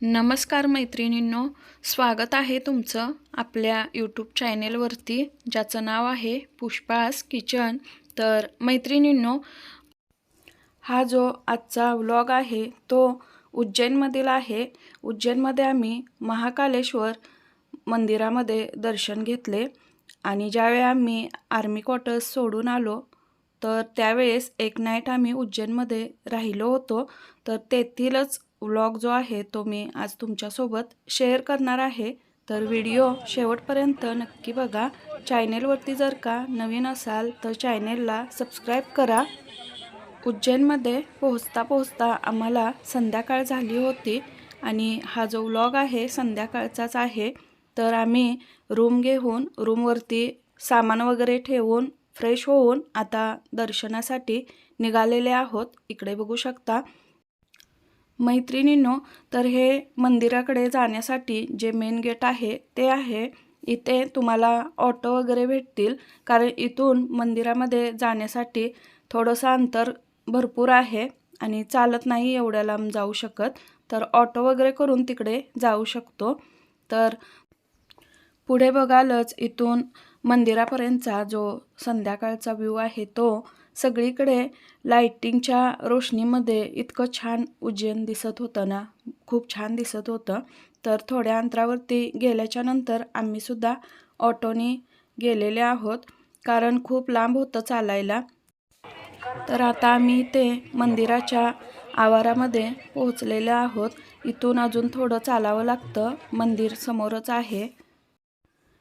नमस्कार मैत्रिणींनो स्वागत आहे तुमचं आपल्या यूट्यूब चॅनेलवरती ज्याचं नाव आहे पुष्पास किचन. तर मैत्रिणींनो हा जो आजचा व्लॉग आहे तो उज्जैनमधील आहे. उज्जैनमध्ये आम्ही महाकालेश्वर मंदिरामध्ये दर्शन घेतले आणि ज्यावेळी आम्ही आर्मी क्वार्टर्स सोडून आलो तर त्यावेळेस एक नाईट आम्ही उज्जैनमध्ये राहिलो होतो. तर तेथीलच व्लॉग जो आहे तो मी आज तुमच्यासोबत शेअर करणार आहे. तर व्हिडिओ शेवटपर्यंत नक्की बघा. चॅनेलवरती जर का नवीन असाल तर चॅनेलला सबस्क्राईब करा. उज्जैनमध्ये पोहोचता पोहोचता आम्हाला संध्याकाळ झाली होती आणि हा जो व्लॉग आहे संध्याकाळचाच आहे. तर आम्ही रूम घेऊन रूमवरती सामान वगैरे ठेवून फ्रेश होऊन आता दर्शनासाठी निघालेले आहोत. इकडे बघू शकता. मैत्रिणींनो तर हे मंदिराकडे जाण्यासाठी जे मेन गेट आहे ते आहे. इथे तुम्हाला ऑटो वगैरे भेटतील. कारण इथून मंदिरामध्ये जाण्यासाठी थोडंसं अंतर भरपूर आहे आणि चालत नाही एवढ्या लांब जाऊ शकत. तर ऑटो वगैरे करून तिकडे जाऊ शकतो. तर पुढे बघालच इथून मंदिरापर्यंतचा जो संध्याकाळचा व्ह्यू आहे तो. सगळीकडे लाईटिंगच्या रोशनीमध्ये इतकं छान उज्जैन दिसत होतं ना खूप छान दिसत होतं. तर थोड्या अंतरावरती गेल्याच्यानंतर आम्हीसुद्धा ऑटोने गेलेले आहोत कारण खूप लांब होतं चालायला. तर आता आम्ही इथे मंदिराच्या आवारामध्ये पोहोचलेले आहोत. इथून अजून थोडं चालावं लागतं. मंदिर समोरच आहे.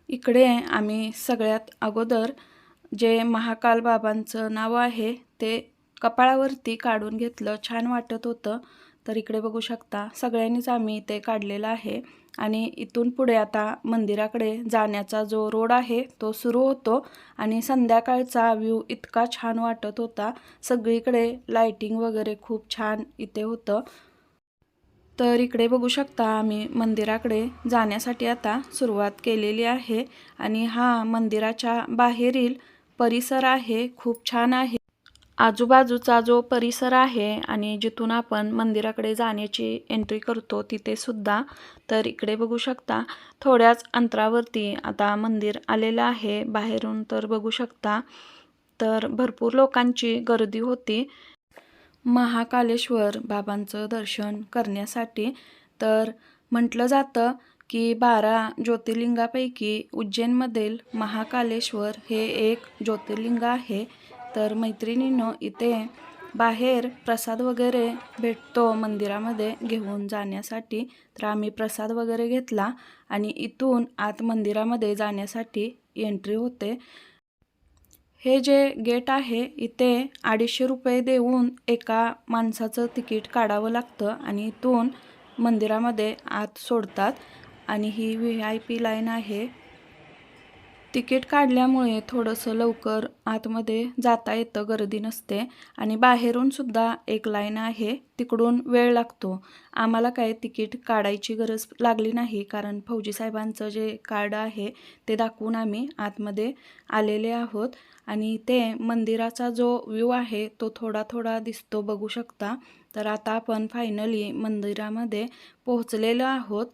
इकडे आम्ही सगळ्यात अगोदर जे महाकाल बाबांचं नाव आहे ते कपाळावरती काढून घेतलं. छान वाटत होतं. तर इकडे बघू शकता सगळ्यांनीच आम्ही ते काढलेलं आहे. आणि इथून पुढे आता मंदिराकडे जाण्याचा जो रोड आहे तो सुरू होतो. आणि संध्याकाळचा व्ह्यू इतका छान वाटत होता. सगळीकडे लाइटिंग वगैरे खूप छान इथे होतं. तर इकडे बघू शकता आम्ही मंदिराकडे जाण्यासाठी आता सुरुवात केलेली आहे. आणि हा मंदिराच्या बाहेरील परिसर आहे खूप छान आहे. आजूबाजूचा जो परिसर आहे आणि जिथून आपण मंदिराकडे जाण्याची एंट्री करतो तिथे सुद्धा. तर इकडे बघू शकता थोड्याच अंतरावरती आता मंदिर आलेलं आहे. बाहेरून तर बघू शकता तर भरपूर लोकांची गर्दी होती. महाकालेश्वर बाबांचं दर्शन करण्यासाठी तर म्हटलं जातं की बारा ज्योतिर्लिंगापैकी उज्जैनमधील महाकालेश्वर हे एक ज्योतिर्लिंग आहे. तर मैत्रिणीनं इथे बाहेर प्रसाद वगैरे भेटतो मंदिरामध्ये घेऊन जाण्यासाठी. तर आम्ही प्रसाद वगैरे घेतला आणि इथून आत मंदिरामध्ये जाण्यासाठी एंट्री होते. हे जे गेट आहे इथे अडीचशे रुपये देऊन एका माणसाचं तिकीट काढावं लागतं आणि इथून मंदिरामध्ये आत सोडतात. आणि ही व्ही आय पी लाईन आहे. तिकीट काढल्यामुळे थोडंसं लवकर आतमध्ये जाता येतं गर्दी नसते. आणि बाहेरून सुद्धा एक लाईन आहे तिकडून वेळ लागतो. आम्हाला काय तिकीट काढायची गरज लागली नाही कारण फौजी साहेबांचं जे कार्ड आहे ते दाखवून आम्ही आतमध्ये आलेले आहोत. आणि ते मंदिराचा जो व्ह्यू आहे तो थोडा थोडा दिसतो बघू शकता. तर आता आपण फायनली मंदिरामध्ये पोहोचलेलो आहोत.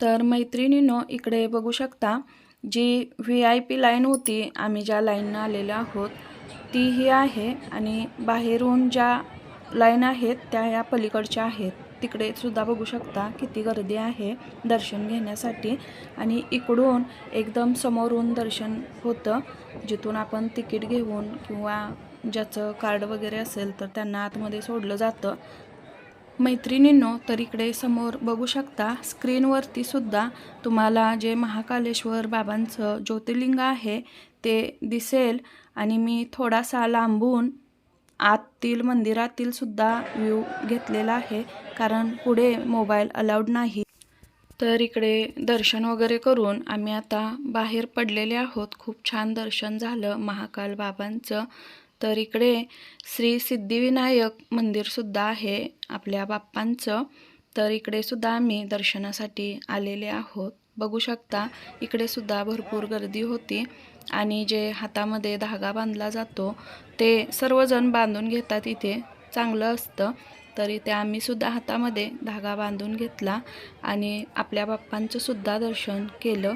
तर मैत्रिणीनो इकडे बघू शकता जी व्ही आय पी लाईन होती आम्ही ज्या लाईननं आलेलो आहोत ती ही आहे आणि बाहेरून ज्या लाईन आहेत त्या या पलीकडच्या आहेत. तिकडे सुद्धा बघू शकता किती गर्दी आहे दर्शन घेण्यासाठी. आणि इकडून एकदम समोरून दर्शन होतं जिथून आपण तिकीट घेऊन किंवा ज्याचं कार्ड वगैरे असेल तर त्यांना आतमध्ये सोडलं जातं. मैत्रिणींनो तर इकडे समोर बघू शकता स्क्रीनवरती सुद्धा तुम्हाला जे महाकालेश्वर बाबांचं ज्योतिर्लिंग आहे ते दिसेल. आणि मी थोडासा लांबून आतील मंदिरातील सुद्धा व्ह्यू घेतलेला आहे कारण पुढे मोबाईल अलाउड नाही. तर इकडे दर्शन वगैरे करून आम्ही आता बाहेर पडलेले आहोत. खूप छान दर्शन झालं महाकाल बाबांचं. तर इकडे श्री सिद्धिविनायक मंदिरसुद्धा आहे आपल्या बाप्पांचं. तर इकडे सुद्धा आम्ही दर्शनासाठी आलेले आहोत. बघू शकता इकडे सुद्धा भरपूर गर्दी होती आणि जे हातामध्ये धागा बांधला जातो ते सर्वजण बांधून घेतात इथे. चांगलं असतं. तर इथे आम्हीसुद्धा हातामध्ये धागा बांधून घेतला आणि आपल्या बाप्पांचं सुद्धा दर्शन केलं.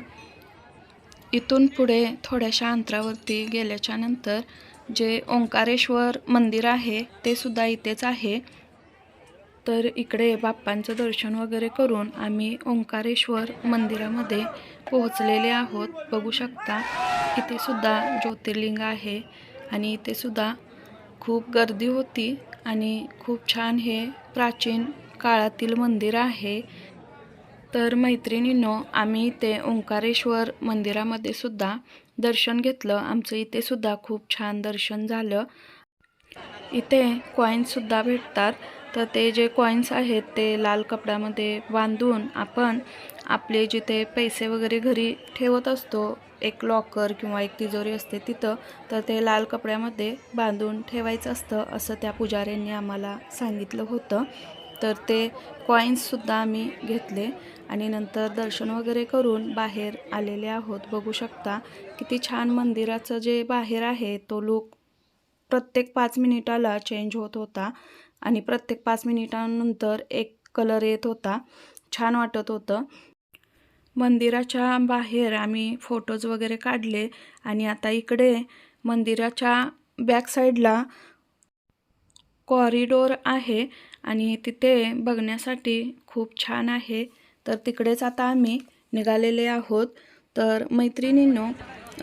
इथून पुढे थोड्याशा अंतरावरती गेल्याच्यानंतर जे ओंकारेश्वर मंदिर आहे ते सुद्धा इथेच आहे. तर इकडे बाप्पांचं दर्शन वगैरे करून आम्ही ओंकारेश्वर मंदिरामध्ये पोहोचलेले आहोत. बघू शकता इथे सुद्धा ज्योतिर्लिंग आहे आणि इथे सुद्धा खूप गर्दी होती आणि खूप छान हे प्राचीन काळातील मंदिर आहे. तर मैत्रिणींनो आम्ही इथे ओंकारेश्वर मंदिरामध्ये सुद्धा दर्शन घेतलं. आमचं इथे सुद्धा खूप छान दर्शन झालं. इथे कॉईन्ससुद्धा भेटतात. तर ते जे कॉईन्स आहेत ते लाल कपड्यामध्ये बांधून आपण आपले जिथे पैसे वगैरे घरी ठेवत असतो एक लॉकर किंवा एक तिजोरी असते तिथं तर ते लाल कपड्यामध्ये बांधून ठेवायचं असतं असं त्या पुजाऱ्यांनी आम्हाला सांगितलं होतं. तर ते कॉईन्ससुद्धा आम्ही घेतले. आणि नंतर दर्शन वगैरे करून बाहेर आलेले आहोत. बघू शकता किती छान मंदिराचं जे बाहेर आहे तो लुक प्रत्येक पाच मिनिटाला चेंज होत होता. आणि प्रत्येक पाच मिनिटानंतर एक कलर येत होता. छान वाटत होतं. मंदिराच्या बाहेर आम्ही फोटोज वगैरे काढले. आणि आता इकडे मंदिराच्या बॅक साईडला कॉरिडोर आहे. आणि तिथे बघण्यासाठी खूप छान आहे. तर तिकडेच आता आम्ही निघालेले आहोत. तर मैत्रिणींनो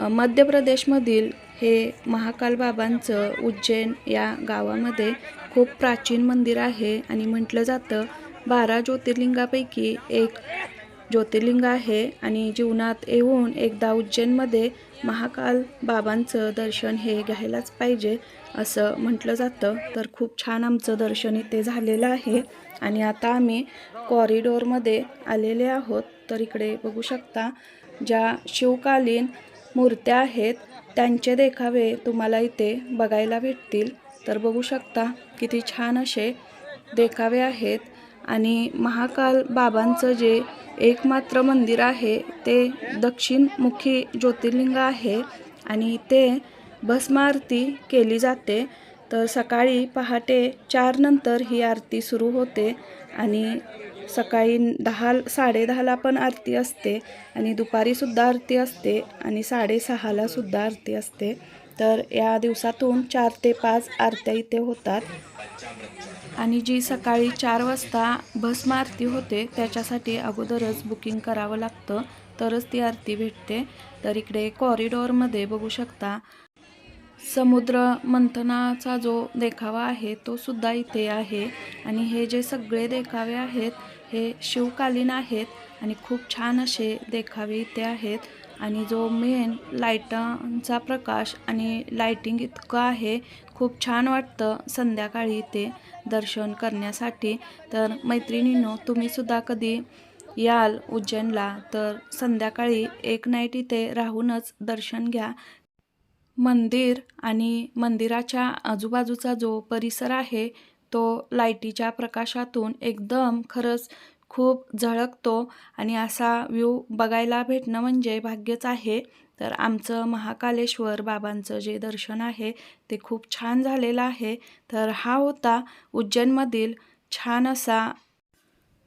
मध्य प्रदेशमधील हे महाकाल बाबांचं उज्जैन या गावामध्ये खूप प्राचीन मंदिर आहे. आणि म्हटलं जातं बारा ज्योतिर्लिंगापैकी एक ज्योतिर्लिंग आहे आणि जीवनात येऊन एकदा उज्जैनमध्ये महाकाल बाबांचं दर्शन हे घ्यायलाच पाहिजे असं म्हटलं जातं. तर खूप छान आमचं दर्शन इथे झालेलं आहे. आणि आता आम्ही कॉरिडोरमध्ये आलेले आहोत. तर इकडे बघू शकता ज्या शिवकालीन मूर्त्या आहेत त्यांचे देखावे तुम्हाला इथे बघायला भेटतील. तर बघू शकता किती छान असे देखावे आहेत. आणि महाकाल बाबांचं जे एकमात्र मंदिर आहे ते दक्षिणमुखी ज्योतिर्लिंग आहे आणि ते भस्म आरती केली जाते. तर सकाळी पहाटे चारनंतर ही आरती सुरू होते आणि सकाळी दहा साडेदहाला पण आरती असते आणि दुपारीसुद्धा आरती असते आणि साडेसहाला सुद्धा आरती असते. तर या दिवसातून चार ते पाच आरत्या इथे होतात. आणि जी सकाळी चार वाजता भस्म आरती होते त्याच्यासाठी अगोदरच बुकिंग करावं लागतं. तरच ती आरती भेटते. तर इकडे कॉरिडॉरमध्ये बघू शकता समुद्र मंथनाचा जो देखावा आहे तो सुद्धा इथे आहे. आणि हे जे सगळे देखावे आहेत हे शिवकालीन आहेत आणि खूप छान असे देखावे इथे आहेत. आणि जो मेन लाईटांचा प्रकाश आणि लाईटिंग इतकं आहे खूप छान वाटतं संध्याकाळी इथे दर्शन करण्यासाठी. तर मैत्रिणींनो तुम्हीसुद्धा कधी याल उज्जैनला तर संध्याकाळी एक नाईट इथे राहूनच दर्शन घ्या. मंदिर आणि मंदिराच्या आजूबाजूचा जो परिसर आहे तो लाईटीच्या प्रकाशातून एकदम खरंच खूप झळकतो. आणि असा व्ह्यू बघायला भेटणं म्हणजे भाग्यच आहे. तर आमचं महाकालेश्वर बाबांचं जे दर्शन आहे ते खूप छान झालेलं आहे. तर हा होता उज्जैनमधील छान असा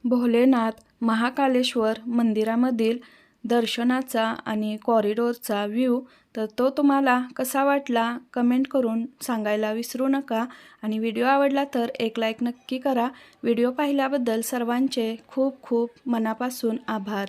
भोलेनाथ महाकालेश्वर मंदिरामधील दर्शनाचा आणि कॉरिडोरचा व्ह्यू तर तो तुम्हाला कसा वाटला? कमेंट करून सांगायला विसरू नका. आणि व्हिडिओ आवडला तर एक लाईक नक्की करा. व्हिडिओ पाहिल्याबद्दल सर्वांचे खूप खूप मनापासून आभार.